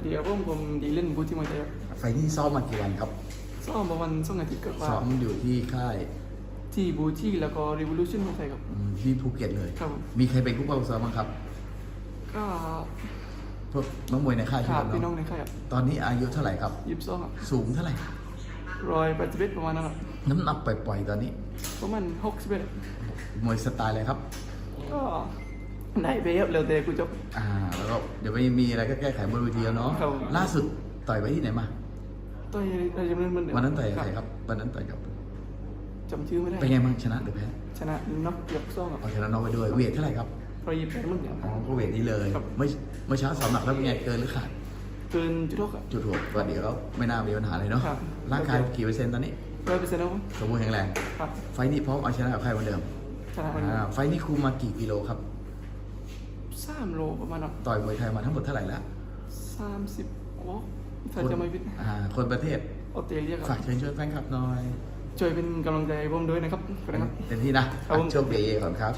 วัสดีครับผมผมดีเล่นบูที่มวยไทยครับไฟล์นี้ซ้อมมากี่วันครับซ้อมประมาณสองอาทิตย์กับว่าซ้อมอยู่ที่ค่ายที่บูที่แล้วก็ revolution มวยไทยครับอืมที่ภูเก็ตเลยครับผมมีใครเป็นผู้ป้องซ้อมบ้างครับ ก็พวกน้องมวยในค่ายขาดทุกพี่น้องเนาะในค่ายครับตอนนี้อายุเท่าไหร่ครับยิบซ้อมครับสูงเท่าไหร่รอยแปดสิบเอ็ดประมาณนั้นครับน้ำหนักปล่อยๆตอนนี้ประมาณหกสิบเอ็ดมวยสไตล์อะไรครับ ก็ได้ไปเยอะเร็วแต่กูจบอ่าแล้ว ก็เดี๋ยวไม่มีอะไรก็แก้ไขบนเวทีแล้วเนาะครับ ล่าสุดต่อยไว้ที่ไหนมาต่อยอะไรจะมันเหมือนเดิมวันนั้นต่อยกับใครครับวันนั้นต่อยกับจำชื่อไม่ได้เป็นไงบ้างชนะหรือแพ้ชนะน็อกยกซ้อมครับเอาชนะน้องไปด้วยเวทเท่าไหร่ครับรอยยิบแปดมึงเนี่ย อ๋อก็เวทนี้เลยครับ เมื่อเมื่อเช้าสอบหนักแล้วเป็นไงเกินหรือขาดเกินจุดหกครับจุดหัวก็เดี๋ยวก็ไม่น่ามีปัญหาเลยเนาะครับ ร่างกายกี่เปอร์เซ็นต์ตอนนี้ร้อยเปอร์เซ็นต์แล้วมั้งสมบูรณ์แข็งแรง ครับไฟล์นี้พร้อมเอาชนะกับใครเหมือนเดิมชนะมันอ่าไฟล์นี้คุมมากี่กิโลครับ สามโลประมาณนั้นต่อยมวยไทยมาทั้งหมดเท่าไหร่แล้วสามสิบโอ้ถ้าจะไม่ผิดอ่าคนประเทศออสเตรเลียคฝารับกเชิญชวนแฟนคลับหน่อยช่วยเป็นกำลังใจให้ผมด้วยนะครับขอบคุณครับเต็มที่นะครับผมโชคดีก่อนครับ